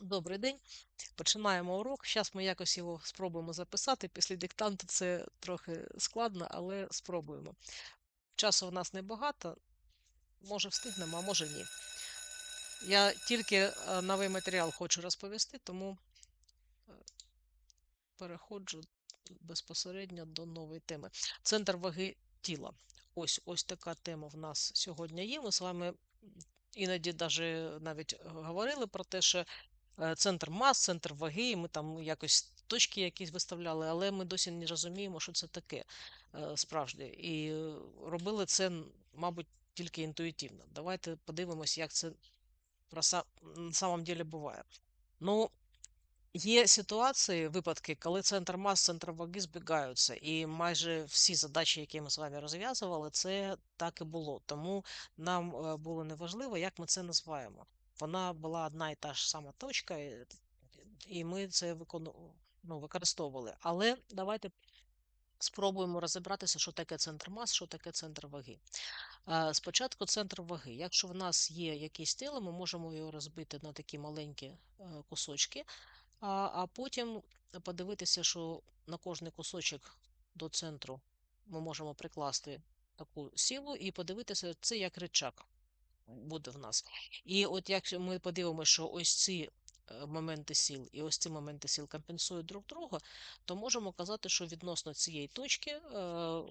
Добрий день. Починаємо урок. Зараз ми якось його спробуємо записати. Після диктанту це трохи складно, але спробуємо. Часу в нас небагато, може встигнемо, а може ні. Я тільки е, новий матеріал хочу розповісти, тому е, переходжу безпосередньо до нової теми. Центр ваги тіла. Ось ось така тема в нас сьогодні є. Ми з вами іноді даже навіть е, говорили про те, що центр мас, центр ваги, ми там якось точки якісь виставляли, але ми досі не розуміємо, що це таке е, справжнє. І е, робили це, мабуть, тільки інтуїтивно. Давайте подивимось, як це на самом деле буває. Ну, Є ситуації, випадки, коли центр мас, центр ваги збігаються, і майже всі задачі, які ми з вами розв'язували, це так і було. Тому нам е, було неважливо, як ми це називаємо. Вона була одна і та ж сама точка, і і ми це ну, використовували. Але давайте спробуємо розібратися, що таке центр мас, що таке центр ваги. Спочатку центр ваги. Якщо в нас є якесь тіло, ми можемо його розбити на такі маленькі е, кусочки. А, потім подивитися, що на кожний кусочок до центру ми можемо прикласти таку силу і подивитися, це як рычаг буде в нас. І от якщо ми подивимося, що ось ці е, моменти сил і ось ці моменти сил компенсують друг друга, то можемо казати, що відносно цієї точки е,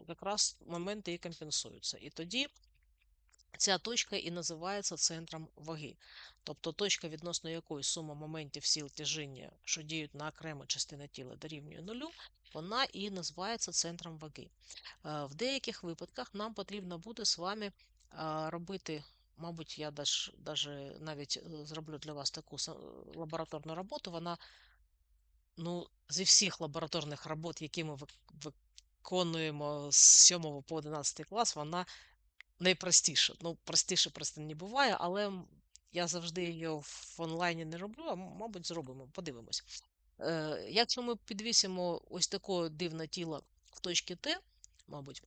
якраз моменти і компенсуються. І тоді Ця точка і називається центром ваги, тобто точка, відносно якої сума моментів сил тяжіння, що діють на окрему частину тіла, дорівнює нулю, вона і називається центром ваги. Е, В деяких випадках нам потрібно буде з вами робити, мабуть, я даже навіть е, зроблю для вас таку лабораторну роботу. Вона ну, зі всіх лабораторних робот, які ми виконуємо з 7 по 11 клас, вона найпростіше. Ну, простіше просто не буває, але я завжди її в онлайні не роблю, а мабуть, зробимо, подивимось. Е, якщо ми підвісимо ось таке дивне тіло в точці Т, мабуть,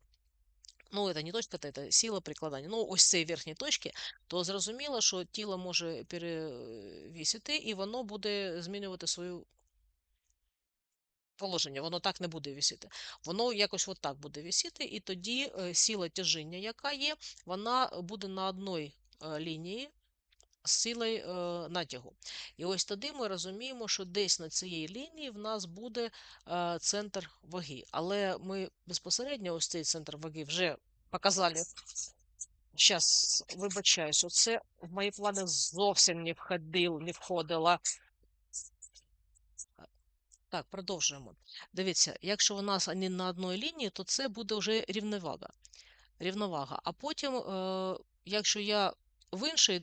ну, это не точка Т, це сила прикладання, ну, ось цієї верхньої точки, то зрозуміло, що тіло може перевісити, і воно буде змінювати свою положення, воно так не буде вісіти. Воно якось отак буде вісіти, і тоді е, сила тяжіння, яка є, вона буде на одній е, лінії з силою е, натягу. І ось тоді ми розуміємо, що десь на цій лінії в нас буде е, центр ваги. Але ми безпосередньо ось цей центр ваги вже показали. Зараз вибачаюсь, оце в мої плани зовсім не входило, не входило. Так, продовжуємо. Дивіться, якщо у нас вони на одній лінії, то це буде вже рівновага. рівновага. А потім, е, якщо я в іншій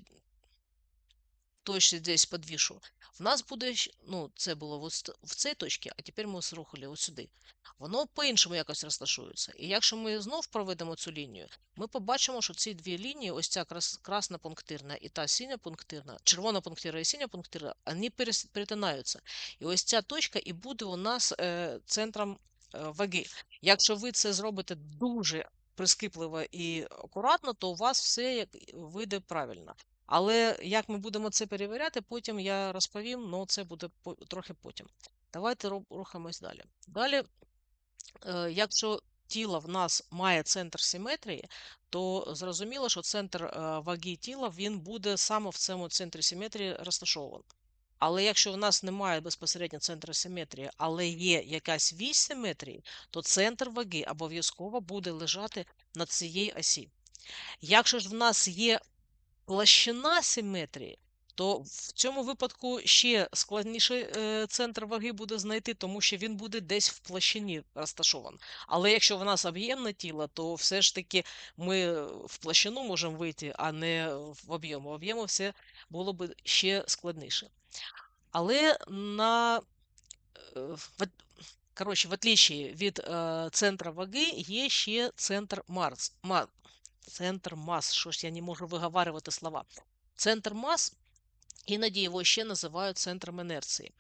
точці десь підвішу, в нас буде, ну, це було в цій точці, а тепер ми зрухали от сюди. Воно по-іншому якось розташується. І якщо ми знов проведемо цю лінію, ми побачимо, що ці дві лінії, ось ця красна пунктирна і та синя пунктирна, червона пунктирна і синя пунктирна, вони перетинаються. І ось ця точка і буде у нас е, центром е, ваги. Якщо ви це зробите дуже прискіпливо і акуратно, то у вас все як вийде правильно. Але як ми будемо це перевіряти, потім я розповім, але це буде трохи потім. Давайте ру- рухаємось далі. Далі, е, якщо тіло в нас має центр симетрії, то зрозуміло, що центр е, ваги тіла він буде саме в цьому центрі симетрії розташований. Але якщо в нас немає безпосередньо центру симетрії, але є якась вісь симетрії, то центр ваги обов'язково буде лежати на цій осі. Якщо ж в нас є площина симетрії, то в цьому випадку ще складніше центр ваги буде знайти, тому що він буде десь в площині розташований. Але якщо в нас об'ємне тіло, то все ж таки ми в площину можемо вийти, а не в об'єм. В об'єму все було б ще складніше. Але на е, коротше, в отличие від е, центра ваги, є ще центр Марс. Центр мас. Що ж я не можу виговарювати слова. Центр мас, іноді його ще називають центром інерції.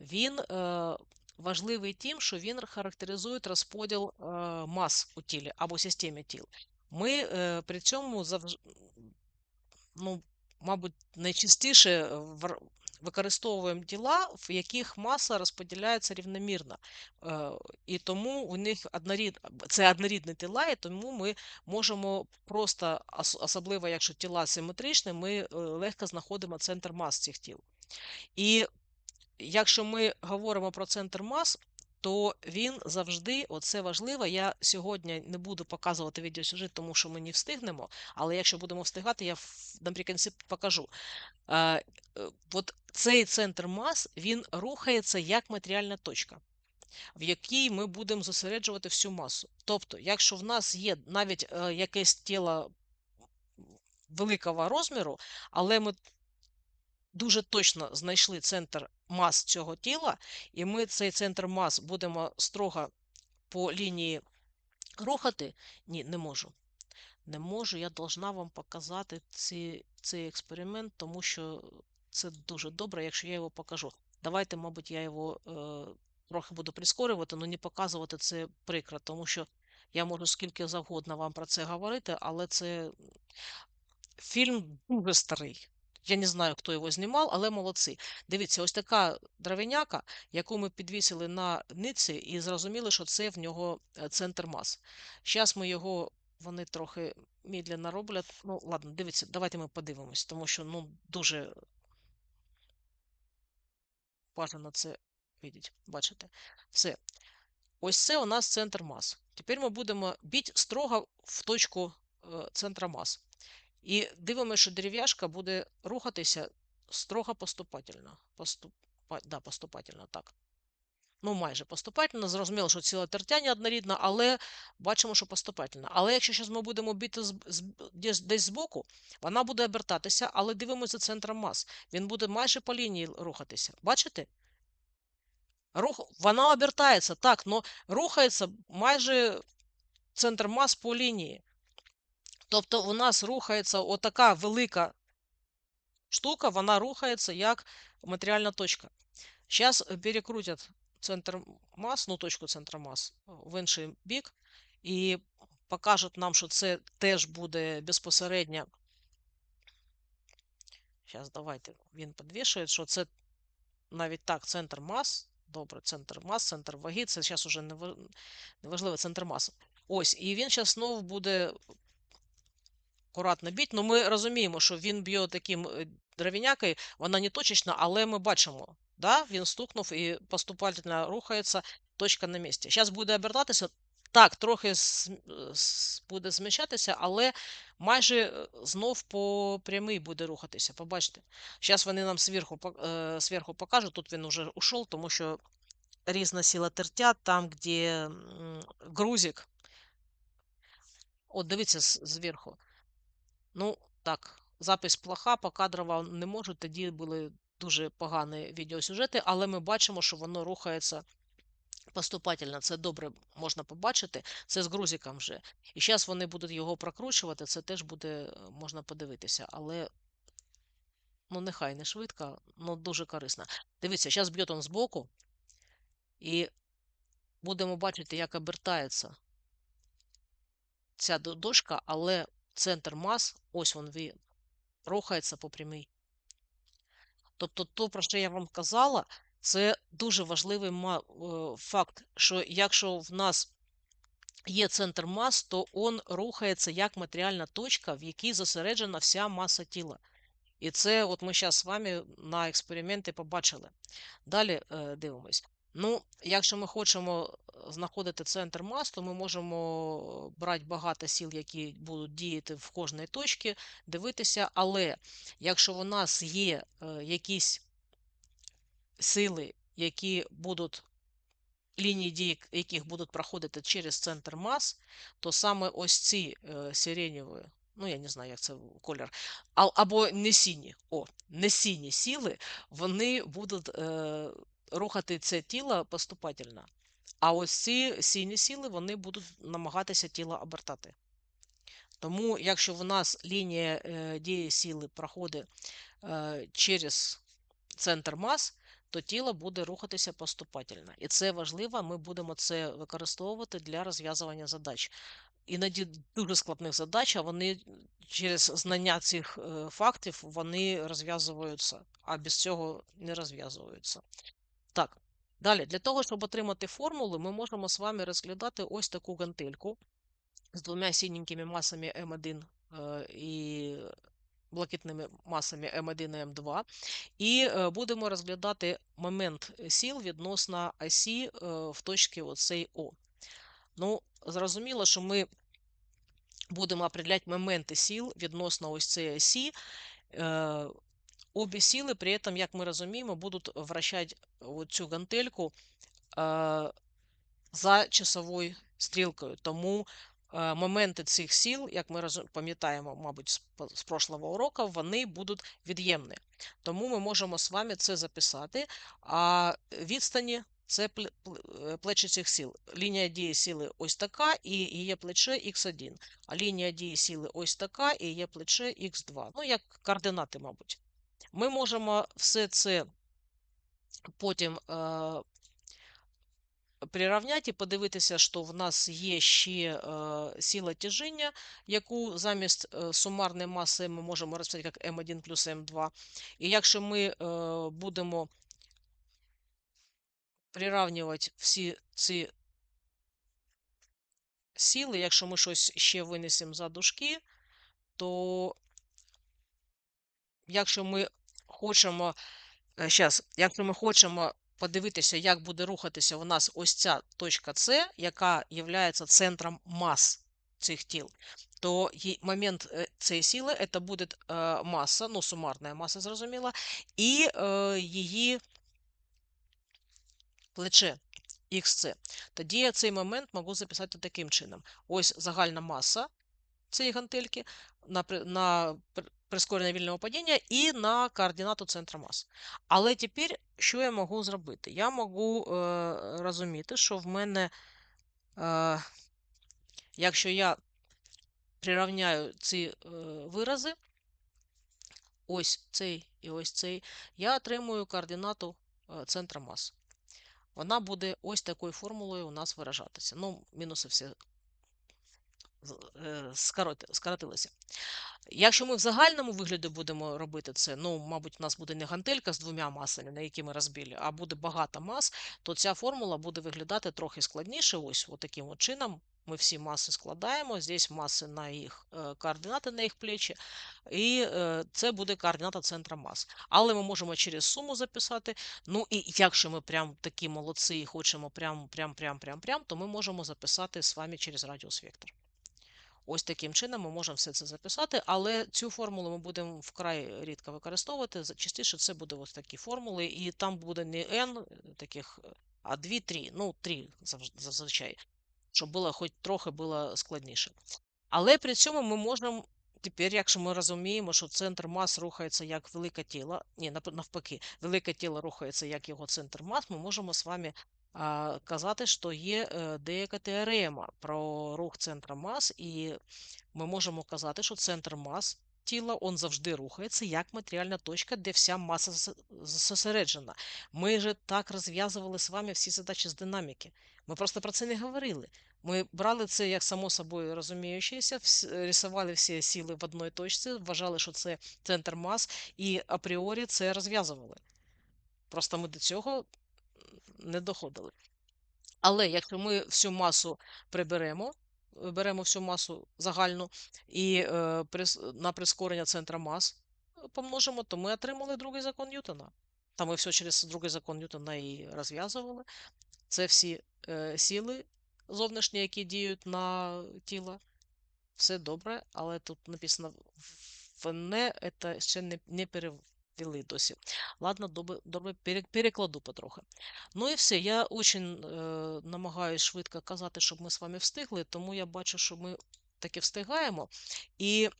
Він е, важливий тим, що він характеризує розподіл е, мас у тілі або системі тіл. Ми е, при цьому завж... ну, мабуть, найчастіше використовуємо тіла, в яких маса розподіляється рівномірно. Е, і тому у них однорід... це однорідні тіла, і тому ми можемо просто, особливо якщо тіла симетричні, ми е, легко знаходимо центр мас цих тіл. І якщо ми говоримо про центр мас, то він завжди, оце важливо. Я сьогодні не буду показувати відеосюжет, тому що ми не встигнемо. Але якщо будемо встигати, я наприкінці покажу. Е, От цей центр мас він рухається як матеріальна точка, в якій ми будемо зосереджувати всю масу. Тобто, якщо в нас є навіть е, якесь тіло великого розміру, але ми дуже точно знайшли центр мас цього тіла, і ми цей центр мас будемо строго по лінії рухати. Ні, не можу. Не можу, я должна вам показати ці, цей експеримент, тому що це дуже добре, якщо я його покажу. Давайте, мабуть, я його е, трохи буду прискорювати, але не показувати це прикро, тому що я можу скільки завгодно вам про це говорити, але це фільм дуже старий. Я не знаю, хто його знімав, але молодці. Дивіться, ось така дровиняка, яку ми підвісили на ниці, і зрозуміли, що це в нього е, центр мас. Зараз ми його, вони трохи медленно роблять. Ну, ладно, дивіться, давайте ми подивимось, тому що ну, дуже бажано це видіти. Бачите? Все. Ось це у нас центр мас. Тепер ми будемо бити строго в точку е, центра мас. І дивимося, що дерев'яшка буде рухатися строго поступательно. Поступа... Да, поступательно, так. Ну, майже поступательно. Зрозуміло, що ціла тертя однорідна, але бачимо, що поступательно. Але якщо зараз ми будемо бити з... Десь, десь збоку, вона буде обертатися, але дивимося центром мас. Він буде майже по лінії рухатися. Бачите? Рух... Вона обертається, так, але рухається майже центр мас по лінії. Тобто у нас рухається отака велика штука, вона рухається як матеріальна точка. Зараз перекрутять центр мас, ну точку центра мас в інший бік, і покажуть нам, що це теж буде безпосередньо. Зараз давайте він підвішує, що це навіть так, центр мас. Добре, центр мас, центр ваги. Це зараз уже не важливо центр мас. Ось, і він зараз знову буде акуратно біть. Ну ми розуміємо, що він б'є таким е, дровінякою, вона не точечна, але ми бачимо. да, Він стукнув і поступательно рухається, точка на місці. Зараз буде обертатися. Так, трохи буде зміщатися, але майже е, знов по прямий буде рухатися. Побачите. Зараз вони нам зверху, зверху покажуть, тут він вже ушов, тому що різна сила тертя, там, де грузик. От, дивіться зверху. Ну, так, запис плоха, покадрова не можу. Тоді були дуже погані відеосюжети, але ми бачимо, що воно рухається поступательно. Це добре можна побачити. Це з грузиком вже. І зараз вони будуть його прокручувати, це теж буде е, можна подивитися. Але, ну, нехай не швидко, ну дуже корисно. Дивіться, зараз б'є он збоку, і будемо бачити, як обертається ця дошка, але центр мас, ось він рухається по прямій. Тобто, то, про що я вам казала, це дуже важливий е, факт, що якщо в нас є центр мас, то він рухається як матеріальна точка, в якій зосереджена вся маса тіла. І це от ми зараз з вами на експерименти побачили. Далі е, дивимось. Ну, якщо ми хочемо знаходити центр мас, то ми можемо брати багато сіл, які будуть діяти в кожній точці, дивитися, але якщо у нас є е, якісь сили, які будуть лінії дії, яких будуть проходити через центр мас, то саме ось ці е, сиренєві, ну я не знаю, як це колір, або не сіні, о, не сіні сіли, вони будуть е, рухати це тіло поступательно. А ось ці сіні сіли вони будуть намагатися тіло обертати. Тому, якщо в нас лінія е, дії сили проходить е, через центр мас, то тіло буде рухатися поступательно. І це важливо, ми будемо це використовувати для розв'язування задач. іноді дуже складних задач, а вони через знання цих е, фактів вони розв'язуються, а без цього не розв'язуються. Так, далі, для того, щоб отримати формули, ми можемо з вами розглядати ось таку гантельку з двома синенькими масами М1 е, і блакитними масами М1 і М2. І е, будемо розглядати момент сіл відносно осі е, в точці оцей О. Ну, зрозуміло, що ми будемо определяти моменти сіл відносно ось цієї осі. Обі сили, при этом, як ми розуміємо, будуть вращати цю гантельку е, за часовою стрілкою. Тому е, моменти цих сіл, як ми пам'ятаємо, мабуть, з, прошлого уроку, вони будуть від'ємні. Тому ми можемо з вами це записати. А відстані це е, плечі цих сил. Лінія дії сили ось така, і її плече х1. А лінія дії сили ось така, і її плече х2. Ну, як координати, мабуть. Ми можемо все це потім е, прирівняти і подивитися, що в нас є ще е, сила тяжіння, яку замість е, сумарної маси ми можемо розписати як М1 плюс М2. І якщо ми е, будемо прирівнювати всі ці сили, якщо ми щось ще винесемо за дужки, то якщо ми хочемо, зараз, якщо ми хочемо подивитися, як буде рухатися у нас ось ця точка С, яка є центром мас цих тіл, то момент е, цієї сили це буде е, маса, ну, сумарна маса, зрозуміло, і е, її плече XC. Тоді я цей момент можу записати таким чином. Ось загальна маса цієї гантельки на на прискорення вільного падіння і на координату центра мас. Але тепер, що я можу зробити? Я можу е, розуміти, що в мене, е, якщо я прирівняю ці е, вирази, ось цей і ось цей, я отримую координату е, центра мас. Вона буде ось такою формулою у нас виражатися. Ну, мінуси всі скоротилися. Якщо ми в загальному вигляді будемо робити це, ну, мабуть, у нас буде не гантелька з двома масами, на які ми розбили, а буде багато мас, то ця формула буде виглядати трохи складніше. Ось таким от чином. Ми всі маси складаємо, здесь маси на їх е, координати на їх плечі, і е, це буде координата центра мас. Але ми можемо через суму записати. Ну і якщо ми прям такі молодці і хочемо прям, прям, прям, прям, прям, то ми можемо записати з вами через радіус вектор. Ось таким чином ми можемо все це записати, але цю формулу ми будемо вкрай рідко використовувати. Частіше це буде ось такі формули, і там буде не n таких, а 2-3, ну 3 зазвичай, щоб було хоч трохи було складніше. Але при цьому ми можемо. Тепер, якщо ми розуміємо, що центр мас рухається як велике тіло, ні, навпаки, велике тіло рухається як його центр мас, ми можемо з вами казати, що є е, деяка теорема про рух центра мас, і ми можемо казати, що центр мас тіла он завжди рухається як матеріальна точка, де вся маса зосереджена. Ми же так розв'язували з вами всі задачі з динаміки. Ми просто про це не говорили. Ми брали це як само собою розуміючися, рисували всі сили в одній точці, вважали, що це центр мас, і апріорі це розв'язували. Просто ми до цього не доходили. Але якщо ми всю масу приберемо, беремо всю масу загальну і е, на прискорення центра мас е, помножимо, то ми отримали другий закон Ньютона. Та ми все через другий закон Ньютона і розв'язували. Це всі е, сили зовнішні, які діють на тіло. Все добре, але тут написано в не, це ще не, не переводить ввели досі. Ладно, добре, добре перекладу потрохи. Ну і все. Я дуже е, намагаюся швидко казати, щоб ми з вами встигли, тому я бачу, що ми таки встигаємо. І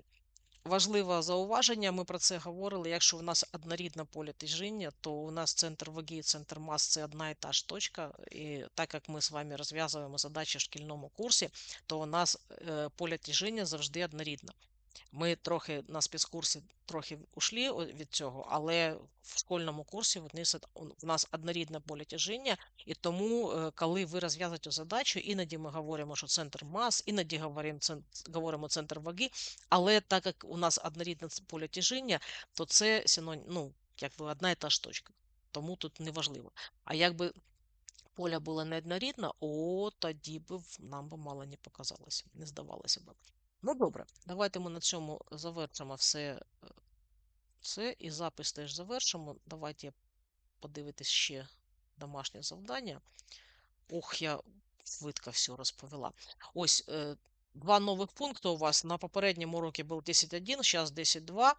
важливе зауваження, ми про це говорили. Якщо в нас однорідне поле тяжіння, то у нас центр ваги і центр мас це одна і та ж точка. І так як ми з вами розв'язуємо задачі в шкільному курсі, то у нас е, поле тяжіння завжди однорідне. Ми трохи на спецкурсі трохи ушли від цього, але в школьному курсі в нас, однорідне поле тяжіння, і тому, е, коли ви розв'язуєте задачу, іноді ми говоримо, що центр мас, іноді говоримо, говоримо центр ваги, але так як у нас однорідне поле тяжіння, то це синонім, ну, якби одна і та ж точка. Тому тут не важливо. А якби поля було неоднорідне, о, тоді б нам би мало не показалося, не здавалося б. Ну, добре, давайте ми на цьому завершимо все е, це і запис теж завершимо. Давайте подивитись ще домашнє завдання. Ох, я швидко все розповіла. Ось е, два нових пункти у вас. На попередньому уроці був 10.1, зараз 10.2.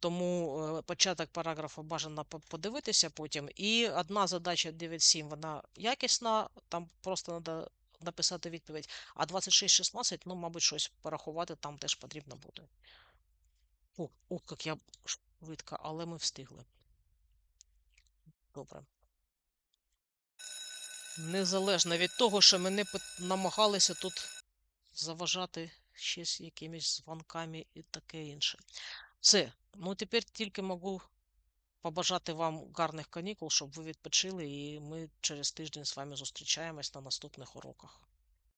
Тому е, початок параграфу бажано подивитися потім. І одна задача 9.7, вона якісна, там просто треба написати відповідь. А 26.16, ну, мабуть, щось порахувати там теж потрібно буде. О, ох, як я швидко, але ми встигли. Добре. Незалежно від того, що мене намагалися тут заважати ще з якимись дзвонками і таке інше. Все. Ну тепер тільки можу побажати вам гарних канікул, щоб ви відпочили, і ми через тиждень з вами зустрічаємось на наступних уроках.